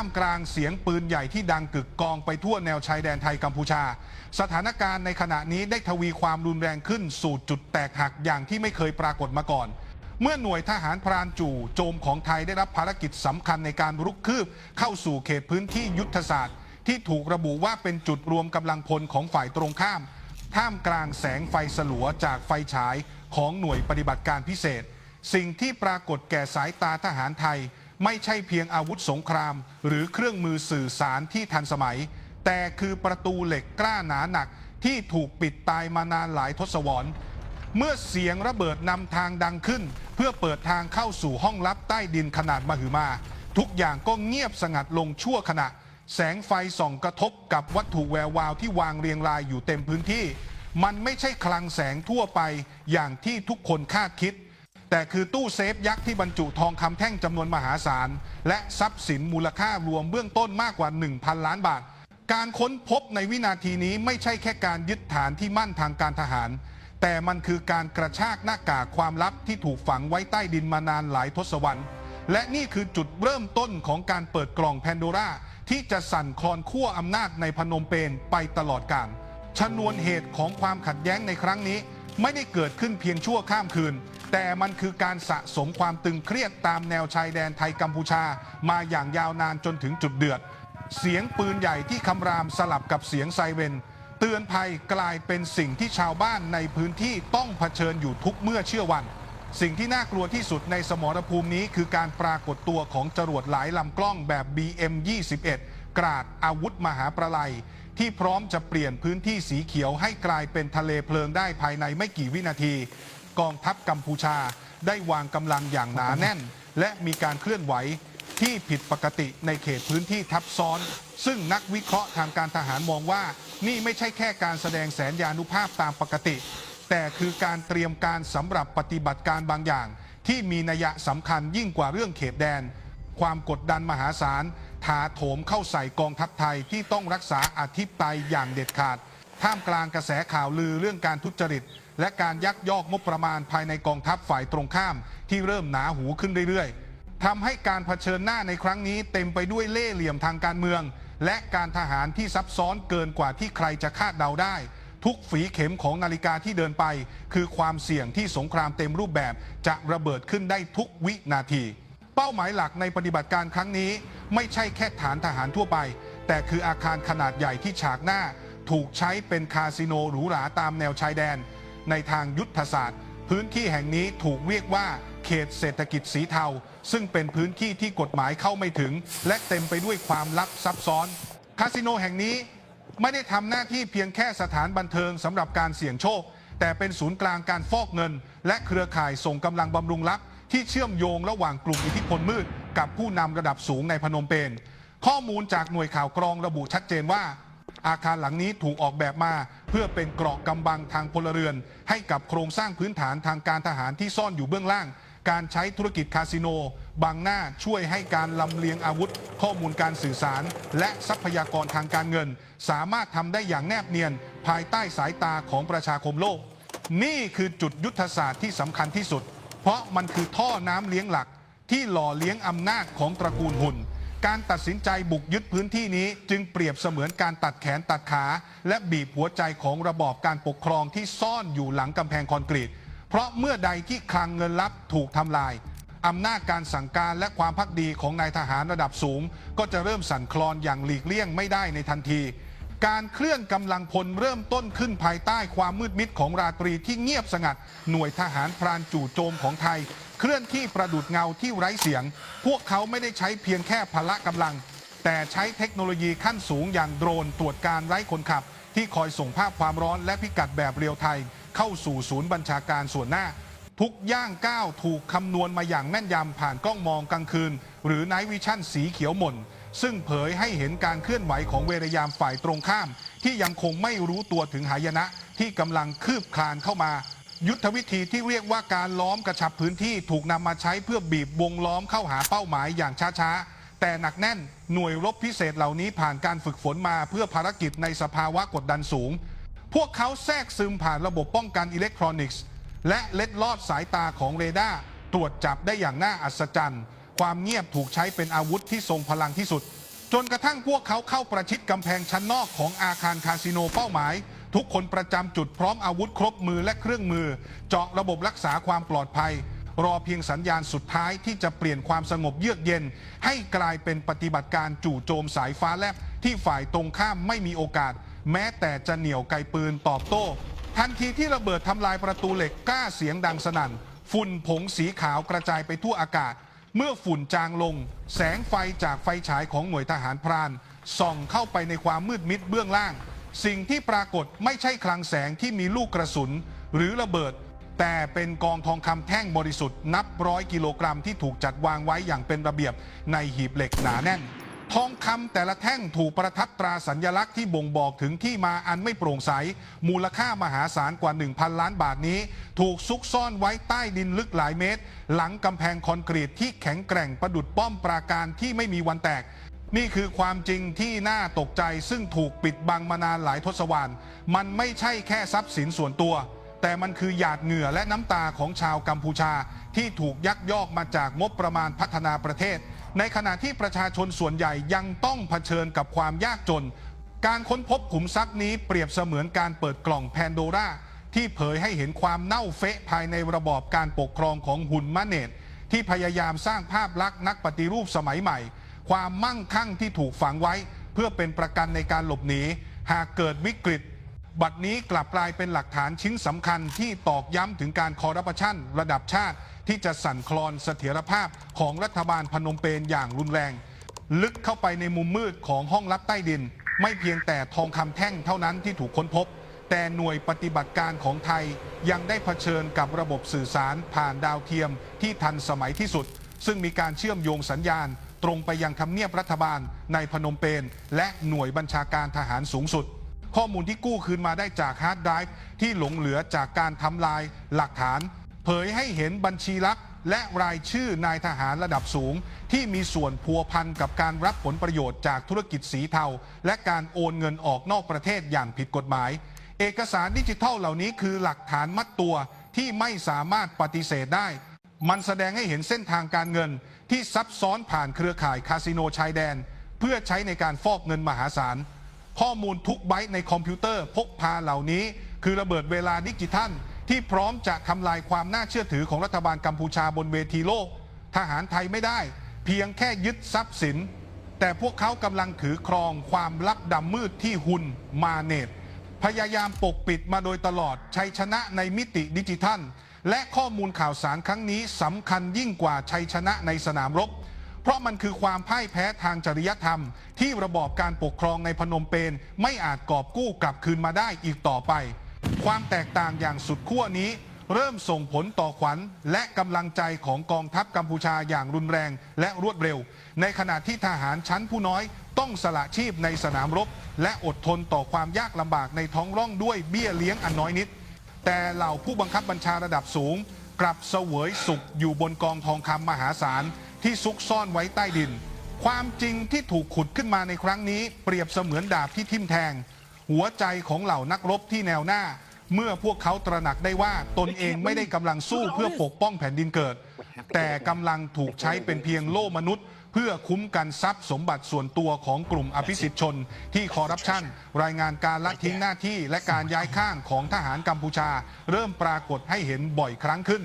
ามกลางเสียงปืนใหญ่ที่ดังกึกกองไปทั่วแนวชายแดนไทยกัมพูชา สถานการณ์ในขณะนี้ได้ทวีความรุนแรงขึ้นสู่จุดแตกหักอย่างที่ไม่เคยปรากฏมาก่อน เมื่อหน่วยทหารพรานจู่โจมของไทยได้รับภารกิจสำคัญในการรุกคืบเข้าสู่เขตพื้นที่ยุทธศาสตร์ ที่ถูกระบุว่าเป็นจุดรวมกำลังพลของฝ่ายตรงข้าม ท่ามกลางแสงไฟสลัวจากไฟฉายของหน่วยปฏิบัติการพิเศษ สิ่งที่ปรากฏแก่สายตาทหารไทย ไม่ใช่เพียงอาวุธสงคราม หรือเครื่องมือสื่อสารที่ทันสมัย แต่คือประตูเหล็กกล้าหนาหนักที่ถูกปิดตายมานานหลายทศวรรษเมื่อเสียงระเบิดนำทางดังขึ้น เพื่อเปิดทางเข้าสู่ห้องลับใต้ดินขนาดมหึมา ทุกอย่างก็เงียบสงัดลงชั่วขณะ แสงไฟส่องกระทบกับวัตถุแวววาวที่วางเรียงรายอยู่เต็มพื้นที่ มันไม่ใช่คลังแสงทั่วไปอย่างที่ทุกคนคาดคิด แต่คือตู้เซฟยักษ์ที่บรรจุทองคำแท่งจำนวนมหาศาล และทรัพย์สินมูลค่ารวมเบื้องต้นมากกว่า 1,000 ล้านบาท การค้นพบในวินาทีนี้ไม่ใช่แค่การยึดฐานที่มั่นทางการทหาร แต่มันคือการกระชากหน้ากากความลับที่ถูกฝังไว้ใต้ดินมานานหลายทศวรรษ และนี่คือจุดเริ่มต้นของการเปิดกล่องแพนโดราที่จะสั่นคลอนขั้วอำนาจในพนมเปญไปตลอดกาลชนวนเหตุของความขัดแย้งในครั้งนี้ ไม่ได้เกิดขึ้นเพียงชั่วข้ามคืน แต่มันคือการสะสมความตึงเครียดตามแนวชายแดนไทยกัมพูชา มาอย่างยาวนานจนถึงจุดเดือด เสียงปืนใหญ่ที่คำรามสลับกับเสียงไซเรนเตือนภัยกลายเป็นสิ่งที่ชาวบ้านในพื้นที่ต้องเผชิญอยู่ทุกเมื่อเชื่อวัน สิ่งที่น่ากลัวที่สุดในสมรภูมินี้ คือการปรากฏตัวของจรวดหลายลำกล้องแบบ BM21 กราดอาวุธมหาประไลยที่พร้อมจะเปลี่ยนพื้นที่สีเขียวให้กลายเป็นทะเลเพลิงได้ภายในไม่กี่วินาที กองทัพกัมพูชา ได้วางกำลังอย่างหนาแน่น และมีการเคลื่อนไหวที่ผิดปกติในเขตพื้นที่ทับซ้อน ซึ่งนักวิเคราะห์ทางการทหารมองว่า นี่ไม่ใช่แค่การแสดงแสนยานุภาพตามปกติ แต่คือการเตรียมการสำหรับปฏิบัติการบางอย่าง ที่มีนัยสำคัญยิ่งกว่าเรื่องเขตแดน ความกดดันมหาศาลถาโถมเข้าใส่กองทัพไทยที่ต้องรักษาอธิปไตยอย่างเด็ดขาด ท่ามกลางกระแสข่าวลือเรื่องการทุจริต และการยักยอกงบประมาณภายในกองทัพฝ่ายตรงข้าม ที่เริ่มหนาหูขึ้นเรื่อยๆทำให้การเผชิญหน้าในครั้งนี้เต็มไปด้วยเล่ห์เหลี่ยมทางการเมือง และการทหารที่ซับซ้อนเกินกว่าที่ใครจะคาดเดาได้ ทุกฝีเข็มของนาฬิกาที่เดินไป คือความเสี่ยงที่สงครามเต็มรูปแบบจะระเบิดขึ้นได้ทุกวินาที เป้าหมายหลักในปฏิบัติการครั้งนี้ ไม่ใช่แค่ฐานทหารทั่วไป แต่คืออาคารขนาดใหญ่ที่ฉากหน้า ถูกใช้เป็นคาสิโนหรูหราตามแนวชายแดน ในทางยุทธศาสตร์ พื้นที่แห่งนี้ถูกเรียกว่าเขตเศรษฐกิจสีเทา ซึ่งเป็นพื้นที่ที่กฎหมายเข้าไม่ถึง และเต็มไปด้วยความลับซับซ้อน คาสิโนแห่งนี้ไม่ได้ทำหน้าที่เพียงแค่สถานบันเทิงสำหรับการเสี่ยงโชค แต่เป็นศูนย์กลางการฟอกเงิน และเครือข่ายส่งกำลังบำรุงลับ ที่เชื่อมโยงระหว่างกลุ่มอิทธิพลมืด กับผู้นำระดับสูงในพนมเปญข้อมูลจากหน่วยข่าวกรองระบุชัดเจนว่า อาคารหลังนี้ถูกออกแบบมา เพื่อเป็นเกราะกำบังทางพลเรือน ให้กับโครงสร้างพื้นฐานทางการทหารที่ซ่อนอยู่เบื้องล่าง การใช้ธุรกิจคาสิโนบางหน้าช่วยให้การลำเลียงอาวุธ ข้อมูลการสื่อสาร และทรัพยากรทางการเงิน สามารถทำได้อย่างแนบเนียน ภายใต้สายตาของประชาคมโลก นี่คือจุดยุทธศาสตร์ที่สำคัญที่สุด เพราะมันคือท่อน้ำเลี้ยงหลักที่หล่อเลี้ยงอำนาจของตระกูลหุ่น การตัดสินใจบุกยึดพื้นที่นี้จึงเปรียบเสมือนการตัดแขนตัดขา และบีบหัวใจของระบอบการปกครองที่ซ่อนอยู่หลังกำแพงคอนกรีต เพราะเมื่อใดที่คลังเงินลับถูกทำลายอำนาจการสั่งการและความพักดีของนายทหารระดับสูง ก็จะเริ่มสั่นคลอนอย่างหลีกเลี่ยงไม่ได้ในทันที การเคลื่อนกำลังพลเริ่มต้นขึ้นภายใต้ความมืดมิดของราตรีที่เงียบสงัด หน่วยทหารพรานจู่โจมของไทย เคลื่อนที่ประดุดเงาที่ไร้เสียง พวกเขาไม่ได้ใช้เพียงแค่พละกำลัง แต่ใช้เทคโนโลยีขั้นสูงอย่างโดรนตรวจการไร้คนขับ ที่คอยส่งภาพความร้อนและพิกัดแบบเรียลไทม์เข้าสู่ศูนย์บัญชาการส่วนหน้า ทุกย่างก้าวถูกคำนวณมาอย่างแม่นยำผ่านกล้องมองกลางคืน หรือไนท์วิชั่นสีเขียวหม่นซึ่งเผยให้เห็นการเคลื่อนไหวของเวรยามฝ่ายตรงข้าม ที่ยังคงไม่รู้ตัวถึงหายนะที่กำลังคืบคลานเข้ามา ยุทธวิธีที่เรียกว่าการล้อมกระชับพื้นที่ถูกนำมาใช้เพื่อบีบวงล้อมเข้าหาเป้าหมายอย่างช้าๆ แต่หนักแน่นหน่วยรบพิเศษเหล่านี้ผ่านการฝึกฝนมาเพื่อภารกิจในสภาวะกดดันสูง พวกเขาแทรกซึมผ่านระบบป้องกันอิเล็กทรอนิกส์ และเล็ดลอดสายตาของเรดาร์ตรวจจับได้อย่างน่าอัศจรรย์ ความเงียบถูกใช้เป็นอาวุธที่ทรงพลังที่สุด จนกระทั่งพวกเขาเข้าประชิดกำแพงชั้นนอกของอาคารคาสิโนเป้าหมาย ทุกคนประจำจุดพร้อมอาวุธครบมือและเครื่องมือ เจาะระบบรักษาความปลอดภัย รอเพียงสัญญาณสุดท้ายที่จะเปลี่ยนความสงบเยือกเย็น ให้กลายเป็นปฏิบัติการจู่โจมสายฟ้าแลบที่ฝ่ายตรงข้ามไม่มีโอกาส แม้แต่จะเหนี่ยวไกปืนตอบโต้ ทันทีที่ระเบิดทำลายประตูเหล็กกล้าเสียงดังสนั่น ฝุ่นผงสีขาวกระจายไปทั่วอากาศ เมื่อฝุ่นจางลง แสงไฟจากไฟฉายของหน่วยทหารพรานส่องเข้าไปในความมืดมิดเบื้องล่าง สิ่งที่ปรากฏไม่ใช่คลังแสงที่มีลูกกระสุน หรือระเบิด แต่เป็นกองทองคำแท่งบริสุทธิ์นับร้อยกิโลกรัมที่ถูกจัดวางไว้อย่างเป็นระเบียบในหีบเหล็กหนาแน่น ทองคำแต่ละแท่งถูกประทับตราสัญญลักษณ์ที่บ่งบอกถึงที่มาอันไม่โปร่งใส มูลค่ามหาศาลกว่า 1,000 ล้านบาทนี้ ถูกซุกซ่อนไว้ใต้ดินลึกหลายเมตร หลังกำแพงคอนกรีตที่แข็งแกร่งประดุดป้อมปราการที่ไม่มีวันแตก นี่คือความจริงที่น่าตกใจซึ่งถูกปิดบังมานานหลายทศวรรษ มันไม่ใช่แค่ทรัพย์สินส่วนตัว แต่มันคือหยาดเหงื่อและน้ำตาของชาวกัมพูชา ที่ถูกยักยอกมาจากงบประมาณพัฒนาประเทศ ในขณะที่ประชาชนส่วนใหญ่ยังต้องเผชิญกับความยากจน การค้นพบขุมทรัพย์นี้เปรียบเสมือนการเปิดกล่องแพนโดราที่เผยให้เห็นความเน่าเฟะภายในระบอบการปกครองของหุนมะเนตที่พยายามสร้างภาพลักษณ์นักปฏิรูปสมัยใหม่ ความมั่งคั่งที่ถูกฝังไว้ เพื่อเป็นประกันในการหลบหนี หากเกิดวิกฤต บัดนี้กลับกลายเป็นหลักฐานชิ้นสำคัญที่ตอกย้ำถึงการคอร์รัปชันระดับชาติ ที่จะสั่นคลอนเสถียรภาพของรัฐบาลพนมเปญอย่างรุนแรง ลึกเข้าไปในมุมมืดของห้องลับใต้ดิน ไม่เพียงแต่ทองคำแท่งเท่านั้นที่ถูกค้นพบแต่หน่วยปฏิบัติการของไทยยังได้เผชิญกับระบบสื่อสารผ่านดาวเทียมที่ทันสมัยที่สุด ซึ่งมีการเชื่อมโยงสัญญาณ ตรงไปยังทำเนียบรัฐบาลในพนมเปญและหน่วยบัญชาการทหารสูงสุด ข้อมูลที่กู้คืนมาได้จากฮาร์ดไดรฟ์ที่หลงเหลือจากการทำลายหลักฐาน เผยให้เห็นบัญชีลับและรายชื่อนายทหารระดับสูง ที่มีส่วนพัวพันกับการรับผลประโยชน์จากธุรกิจสีเทา และการโอนเงินออกนอกประเทศอย่างผิดกฎหมาย เอกสารดิจิทัลเหล่านี้คือหลักฐานมัดตัวที่ไม่สามารถปฏิเสธได้ มันแสดงให้เห็นเส้นทางการเงิน ที่ซับซ้อนผ่านเครือข่ายคาสิโนชายแดน เพื่อใช้ในการฟอกเงินมหาศาล ข้อมูลทุกไบต์ในคอมพิวเตอร์พกพาเหล่านี้ คือระเบิดเวลาดิจิทัล ที่พร้อมจะทำลายความน่าเชื่อถือของรัฐบาลกัมพูชาบนเวทีโลก ทหารไทยไม่ได้ เพียงแค่ยึดทรัพย์สิน แต่พวกเขากำลังถือครองความลับดำมืดที่หุนมาเนตพยายามปกปิดมาโดยตลอดชัยชนะในมิติดิจิทัล และข้อมูลข่าวสารครั้งนี้สำคัญยิ่งกว่าชัยชนะในสนามรบ เพราะมันคือความพ่ายแพ้ทางจริยธรรม ที่ระบอบการปกครองในพนมเปญไม่อาจกอบกู้กลับคืนมาได้อีกต่อไป ความแตกต่างอย่างสุดขั้วนี้ เริ่มส่งผลต่อขวัญ และกำลังใจของกองทัพกัมพูชาอย่างรุนแรงและรวดเร็ว ในขณะที่ทหารชั้นผู้น้อยต้องสละชีพในสนามรบ และอดทนต่อความยากลำบากในท้องร่องด้วยเบี้ยเลี้ยงอันน้อยนิด แต่เหล่าผู้บังคับบัญชาระดับสูง กลับเสวยสุขอยู่บนกองทองคำมหาศาลที่ซุกซ่อนไว้ใต้ดิน ความจริงที่ถูกขุดขึ้นมาในครั้งนี้ เปรียบเสมือนดาบที่ทิ่มแทง หัวใจของเหล่านักรบที่แนวหน้า เมื่อพวกเขาตระหนักได้ว่าตนเองไม่ได้กำลังสู้เพื่อปกป้องแผ่นดินเกิด แต่กำลังถูกใช้เป็นเพียงโล่มนุษย์ เพื่อคุ้มกันทรัพย์สมบัติส่วนตัวของกลุ่มอภิสิทธิชน ที่คอร์รัปชันรายงานการละทิ้งหน้าที่และการย้ายข้างของทหารกัมพูชา เริ่มปรากฏให้เห็นบ่อยครั้งขึ้น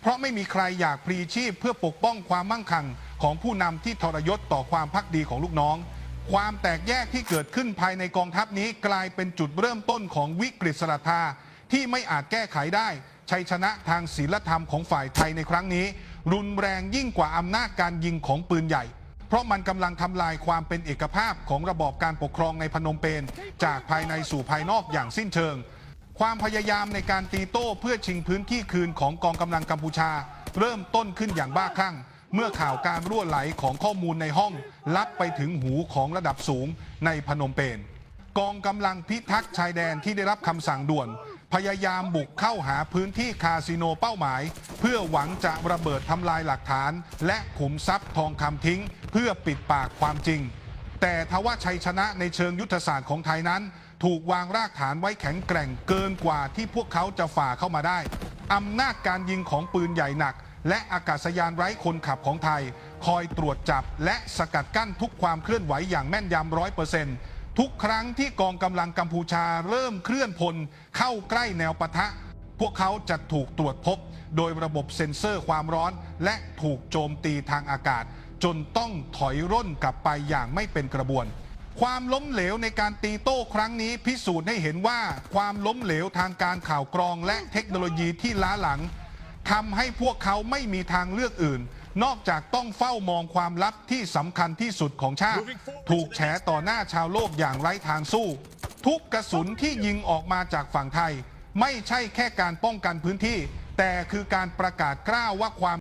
เพราะไม่มีใครอยากพลีชีพเพื่อปกป้องความมั่งคั่งของผู้นำที่ทรยศต่อความพักดีของลูกน้องความแตกแยกที่เกิดขึ้นภายในกองทัพนี้กลายเป็นจุดเริ่มต้นของวิกฤตสลทธาที่ไม่อาจแก้ไขได้ ชัยชนะทางศีลธรรมของฝ่ายไทยในครั้งนี้ รุนแรงยิ่งกว่าอำนาจการยิงของปืนใหญ่ เพราะมันกำลังทำลายความเป็นเอกภาพของระบอบการปกครองในพนมเปญจากภายในสู่ภายนอกอย่างสิ้นเชิง ความพยายามในการตีโต้เพื่อชิงพื้นที่คืนของกองกำลังกัมพูชา เริ่มต้นขึ้นอย่างบ้าคลั่งเมื่อข่าวการรั่วไหลของข้อมูลในห้องลับไปถึงหูของระดับสูงในพนมเปญกองกำลังพิทักษ์ชายแดนที่ได้รับคำสั่งด่วน พยายามบุกเข้าหาพื้นที่คาสิโนเป้าหมาย เพื่อหวังจะระเบิดทำลายหลักฐาน และขุมทรัพย์ทองคำทิ้ง เพื่อปิดปากความจริง แต่ทว่าชัยชนะในเชิงยุทธศาสตร์ของไทยนั้น ถูกวางรากฐานไว้แข็งแกร่งเกินกว่าที่พวกเขาจะฝ่าเข้ามาได้อำนาจการยิงของปืนใหญ่หนัก และอากาศยานไร้คนขับของไทย คอยตรวจจับและสกัดกั้นทุกความเคลื่อนไหวอย่างแม่นยำร้อยเปอร์เซ็นต์ ทุกครั้งที่กองกำลังกัมพูชาเริ่มเคลื่อนพลเข้าใกล้แนวปะทะ พวกเขาจะถูกตรวจพบ โดยระบบเซ็นเซอร์ความร้อน และถูกโจมตีทางอากาศ จนต้องถอยร่นกลับไปอย่างไม่เป็นกระบวน ความล้มเหลวในการตีโต้ครั้งนี้พิสูจน์ให้เห็นว่า ความล้มเหลวทางการข่าวกรองและเทคโนโลยีที่ล้าหลังทำให้พวกเขาไม่มีทางเลือกอื่น นอกจากต้องเฝ้ามองความลับที่สำคัญที่สุดของชาติ ถูกแฉต่อหน้าชาวโลกอย่างไร้ทางสู้ ทุกกระสุนที่ยิงออกมาจากฝั่งไทย ไม่ใช่แค่การป้องกันพื้นที่ แต่คือการประกาศกล้าวว่าความ